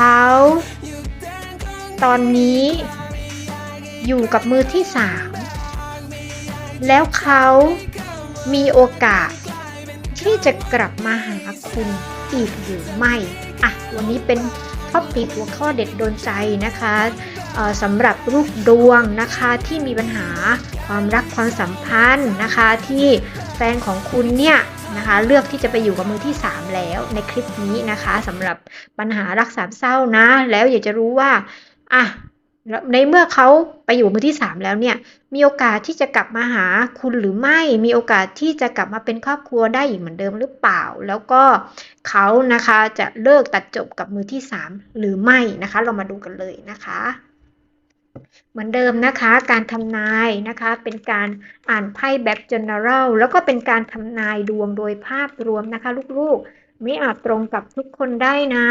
เขา ตอนนี้อยู่กับมือที่สามแล้วเขามีโอกาสที่จะกลับมาหาคุณอีกหรือไม่อะวันนี้เป็นท็อปิกหัวข้อเด็ดโดนใจนะคะสำหรับลูกดวงนะคะที่มีปัญหาความรักความสัมพันธ์นะคะที่แฟนของคุณเนี่ย นะคะ เลือกที่จะไปอยู่กับมือที่ 3 แล้วในคลิปนี้นะคะสำหรับปัญหารักสามเศร้านะ แล้วอยากจะรู้ว่าอะในเมื่อเขาไปอยู่มือที่ 3 แล้วเนี่ย มีโอกาสที่จะกลับมาหาคุณหรือไม่ มีโอกาสที่จะกลับมาเป็นครอบครัวได้อีกเหมือนเดิมหรือเปล่า แล้วก็เขานะคะจะเลิกตัดจบกับมือที่ 3 หรือไม่นะคะ เรามาดูกันเลยนะคะ เหมือนเดิมนะคะ การทำนายนะคะ เป็นการอ่านไพ่แบบ general แล้วก็เป็นการทำนายดวงโดยภาพรวมนะคะ ลูกๆ ไม่อาจตรงกับทุกคนได้นะ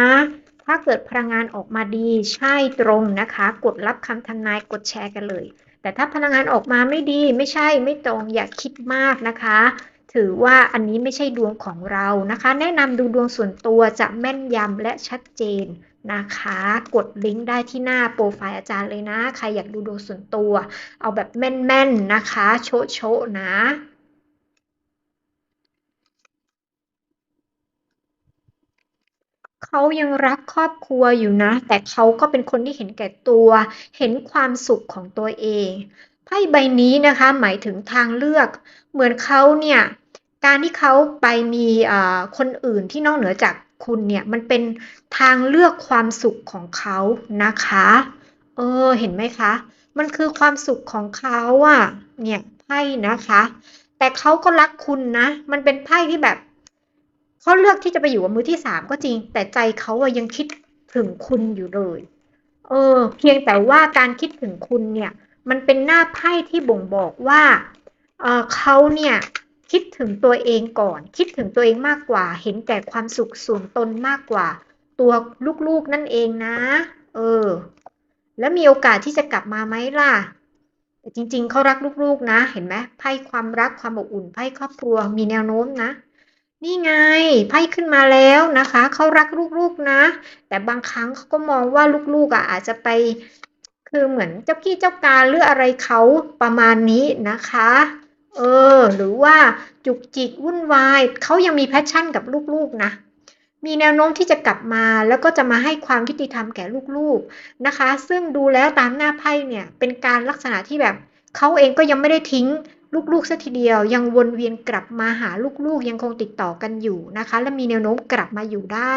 ถ้าเกิดพลังงานออกมาดีใช่ตรงนะคะ กดรับคำทำนายกดแชร์กันเลย แต่ถ้าพลังงานออกมาไม่ดีไม่ใช่ไม่ตรงอย่าคิดมากนะคะ ถือว่าอันนี้ไม่ใช่ดวงของเรานะคะ แนะนำดูดวงส่วนตัวจะแม่นยำและชัดเจน นะคะ กดลิงก์ได้ที่หน้าโปรไฟล์อาจารย์เลยนะ ใครอยากดูดวงส่วนตัว เอาแบบแม่นๆนะคะ โชะโชะนะ เขายังรักครอบครัวอยู่นะ แต่เขาก็เป็นคนที่เห็นแก่ตัว เห็นความสุขของตัวเองไพ่ใบนี้นะคะหมายถึงทางเลือก เหมือนเขาเนี่ยการที่เขาไปมีคนอื่นที่นอกเหนือจาก คุณเนี่ยมันเป็นทางเลือกความสุขของเขานะคะ เออเห็นไหมคะ มันคือความสุขของเขาอะเนี่ยไพ่นะคะ แต่เขาก็รักคุณนะ มันเป็นไพ่ที่แบบเขาเลือกที่จะไปอยู่กับมือที่สามก็จริง แต่ใจเขาอะยังคิดถึงคุณอยู่เลย เออ เพียงแต่ว่าการคิดถึงคุณเนี่ย มันเป็นหน้าไพ่ที่บ่งบอกว่า เออเขาเนี่ย คิดถึงตัวเองก่อน คิดถึงตัวเองมากกว่า เห็นแก่ความสุขส่วนตนมากกว่า ตัวลูกๆนั่นเองนะ เออ แล้วมีโอกาสที่จะกลับมาไหมล่ะแต่จริง ๆเขารักลูกๆ นะ เห็นไหมไพ่ความรักความอบอุ่นไพ่ครอบครัวมีแนวโน้มนะ นี่ไงไพ่ขึ้นมาแล้วนะคะเขารักลูกๆนะ แต่บางครั้งเขาก็มองว่าลูกๆอะอาจจะไปคือเหมือนเจ้ากี้เจ้าการหรืออะไรเขาประมาณนี้นะคะ เออ หรือว่าจุกจิกวุ่นวาย เขายังมีแพชชั่นกับลูกๆนะมีแนวโน้มที่จะกลับมาแล้วก็จะมาให้ความยุติธรรมแก่ลูกๆนะคะ ซึ่งดูแล้วตามหน้าไพ่เนี่ยเป็นการลักษณะที่แบบเขาเองก็ยังไม่ได้ทิ้งลูกๆสัทีเดียว ยังวนเวียนกลับมาหาลูกๆ ยังคงติดต่อกันอยู่นะคะ และมีแนวโน้มกลับมาอยู่ได้